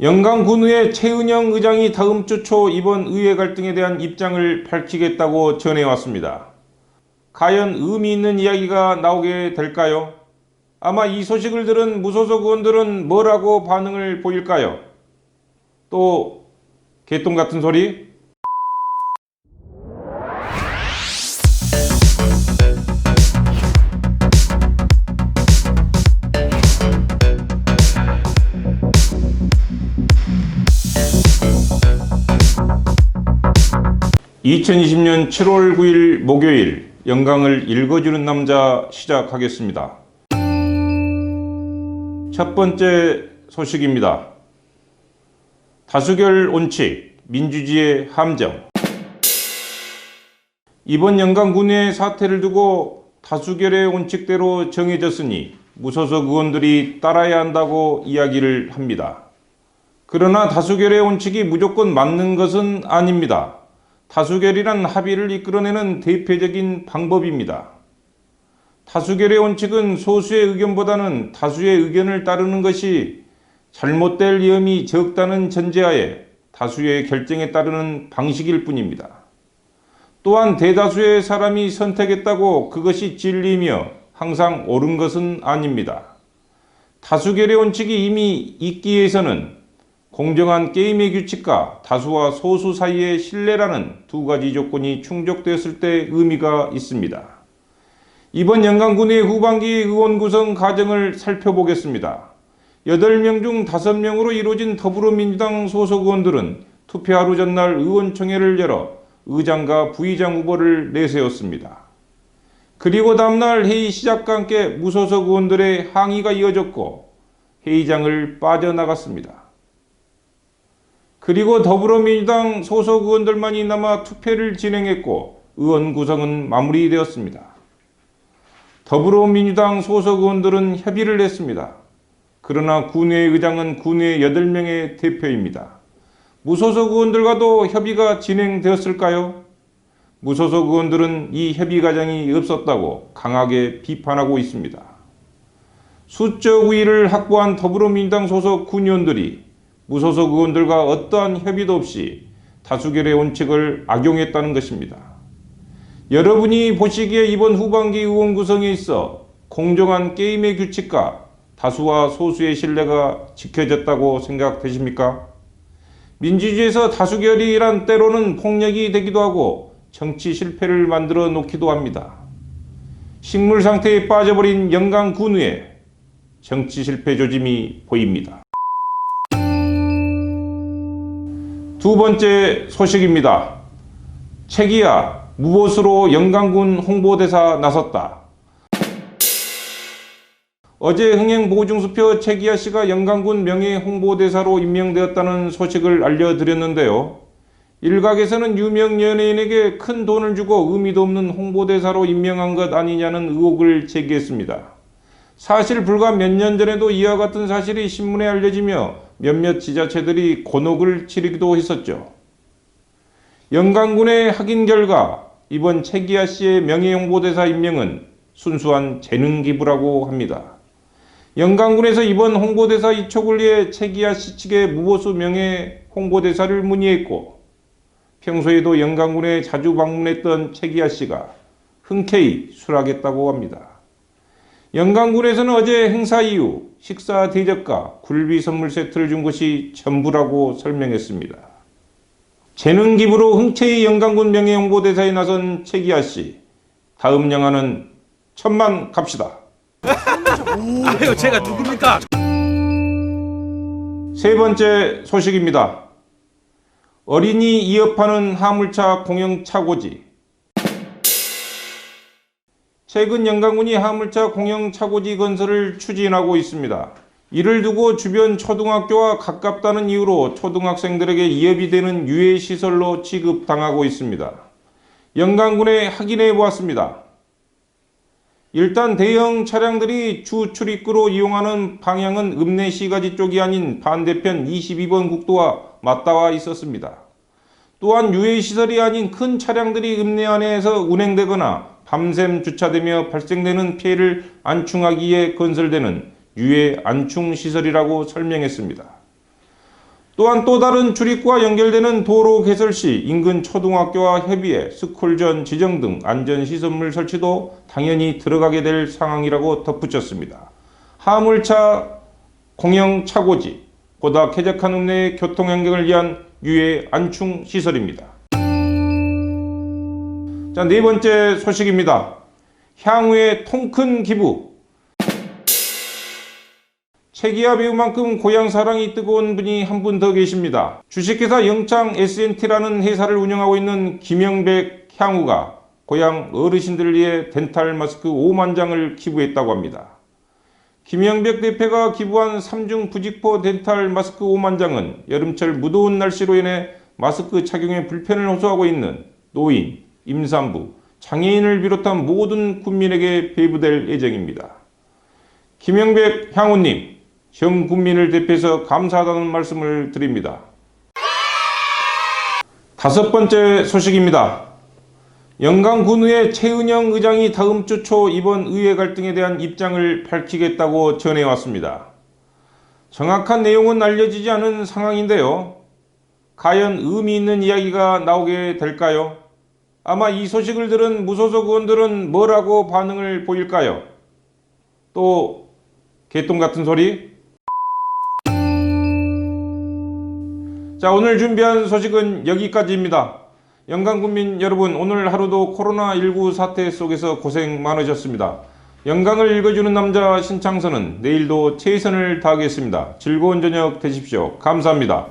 영광군의회 최은영 의장이 다음 주 초 이번 의회 갈등에 대한 입장을 밝히겠다고 전해왔습니다. 과연 의미 있는 이야기가 나오게 될까요? 아마 이 소식을 들은 무소속 의원들은 뭐라고 반응을 보일까요? 또 개똥 같은 소리? (2020년 7월 9일) 목요일 영광을 읽어주는 남자 시작하겠습니다. 첫 번째 소식입니다. 다수결 원칙, 민주주의의 함정. 이번 영광군의 사태를 두고 다수결의 원칙대로 정해졌으니 무소속 의원들이 따라야 한다고 이야기를 합니다. 그러나 다수결의 원칙이 무조건 맞는 것은 아닙니다. 다수결이란 합의를 이끌어내는 대표적인 방법입니다. 다수결의 원칙은 소수의 의견보다는 다수의 의견을 따르는 것이 잘못될 위험이 적다는 전제하에 다수의 결정에 따르는 방식일 뿐입니다. 또한 대다수의 사람이 선택했다고 그것이 진리며 항상 옳은 것은 아닙니다. 다수결의 원칙이 이미 있기 위해서는 공정한 게임의 규칙과 다수와 소수 사이의 신뢰라는 두 가지 조건이 충족되었을 때 의미가 있습니다. 이번 영광군의 후반기 의원 구성 과정을 살펴보겠습니다. 8명 중 5명으로 이루어진 더불어민주당 소속 의원들은 투표 하루 전날 의원총회를 열어 의장과 부의장 후보를 내세웠습니다. 그리고 다음날 회의 시작과 함께 무소속 의원들의 항의가 이어졌고 회의장을 빠져나갔습니다. 그리고 더불어민주당 소속 의원들만이 남아 투표를 진행했고 의원 구성은 마무리되었습니다. 더불어민주당 소속 의원들은 협의를 했습니다. 그러나 군의 의장은 군의 8명의 대표입니다. 무소속 의원들과도 협의가 진행되었을까요? 무소속 의원들은 이 협의 과정이 없었다고 강하게 비판하고 있습니다. 수적 우위를 확보한 더불어민주당 소속 군 의원들이 무소속 의원들과 어떠한 협의도 없이 다수결의 원칙을 악용했다는 것입니다. 여러분이 보시기에 이번 후반기 의원 구성에 있어 공정한 게임의 규칙과 다수와 소수의 신뢰가 지켜졌다고 생각되십니까? 민주주의에서 다수결이란 때로는 폭력이 되기도 하고 정치 실패를 만들어 놓기도 합니다. 식물 상태에 빠져버린 영광 군의회 정치 실패 조짐이 보입니다. 두 번째 소식입니다. 최기야 무보수로 영광군 홍보대사 나섰다. 어제 흥행보증수표 최기야 씨가 영광군 명예 홍보대사로 임명되었다는 소식을 알려드렸는데요. 일각에서는 유명 연예인에게 큰 돈을 주고 의미도 없는 홍보대사로 임명한 것 아니냐는 의혹을 제기했습니다. 사실 불과 몇 년 전에도 이와 같은 사실이 신문에 알려지며 몇몇 지자체들이 곤혹을 치르기도 했었죠. 영광군의 확인 결과 이번 최기아 씨의 명예홍보대사 임명은 순수한 재능 기부라고 합니다. 영광군에서 이번 홍보대사 이촉을 위해 최기아 씨 측에 무보수 명예 홍보대사를 문의했고 평소에도 영광군에 자주 방문했던 최기아 씨가 흔쾌히 수락했다고 합니다. 영광군에서는 어제 행사 이후 식사 대접과 굴비 선물 세트를 준 것이 전부라고 설명했습니다. 재능 기부로 흔쾌히 영광군 명예 홍보대사에 나선 최기아 씨. 다음 영화는 천만 갑시다. 아유 제가 누굽니까? 세 번째 소식입니다. 어린이 이업하는 화물차 공영 차고지. 최근 영광군이 화물차 공영 차고지 건설을 추진하고 있습니다. 이를 두고 주변 초등학교와 가깝다는 이유로 초등학생들에게 이업이 되는 유해 시설로 취급당하고 있습니다. 영광군에 확인해 보았습니다. 일단 대형 차량들이 주 출입구로 이용하는 방향은 읍내시가지 쪽이 아닌 반대편 22번 국도와 맞닿아 있었습니다. 또한 유해시설이 아닌 큰 차량들이 읍내 안에서 운행되거나 밤샘 주차되며 발생되는 피해를 안충하기 위해 건설되는 유해 안충시설이라고 설명했습니다. 또한 또 다른 출입구와 연결되는 도로 개설 시 인근 초등학교와 협의해 스쿨전 지정 등 안전시설물 설치도 당연히 들어가게 될 상황이라고 덧붙였습니다. 화물차 공영 차고지, 보다 쾌적한 읍내의 교통 환경을 위한 유해 안충 시설입니다. 자, 네 번째 소식입니다. 향후의 통큰 기부. 책이야 배우만큼 고향 사랑이 뜨거운 분이 한 분 더 계십니다. 주식회사 영창 SNT라는 회사를 운영하고 있는 김영백 향우가 고향 어르신들을 위해 덴탈 마스크 5만 장을 기부했다고 합니다. 김영백 대표가 기부한 3중 부직포 덴탈 마스크 5만 장은 여름철 무더운 날씨로 인해 마스크 착용에 불편을 호소하고 있는 노인, 임산부, 장애인을 비롯한 모든 국민에게 배부될 예정입니다. 김영백 향우님, 전 국민을 대표해서 감사하다는 말씀을 드립니다. 다섯 번째 소식입니다. 영광군의회 최은영 의장이 다음 주 초 이번 의회 갈등에 대한 입장을 밝히겠다고 전해왔습니다. 정확한 내용은 알려지지 않은 상황인데요. 과연 의미 있는 이야기가 나오게 될까요? 아마 이 소식을 들은 무소속 의원들은 뭐라고 반응을 보일까요? 또 개똥 같은 소리? 자, 오늘 준비한 소식은 여기까지입니다. 영광국민 여러분, 오늘 하루도 코로나19 사태 속에서 고생 많으셨습니다. 영광을 읽어주는 남자 신창선은 내일도 최선을 다하겠습니다. 즐거운 저녁 되십시오. 감사합니다.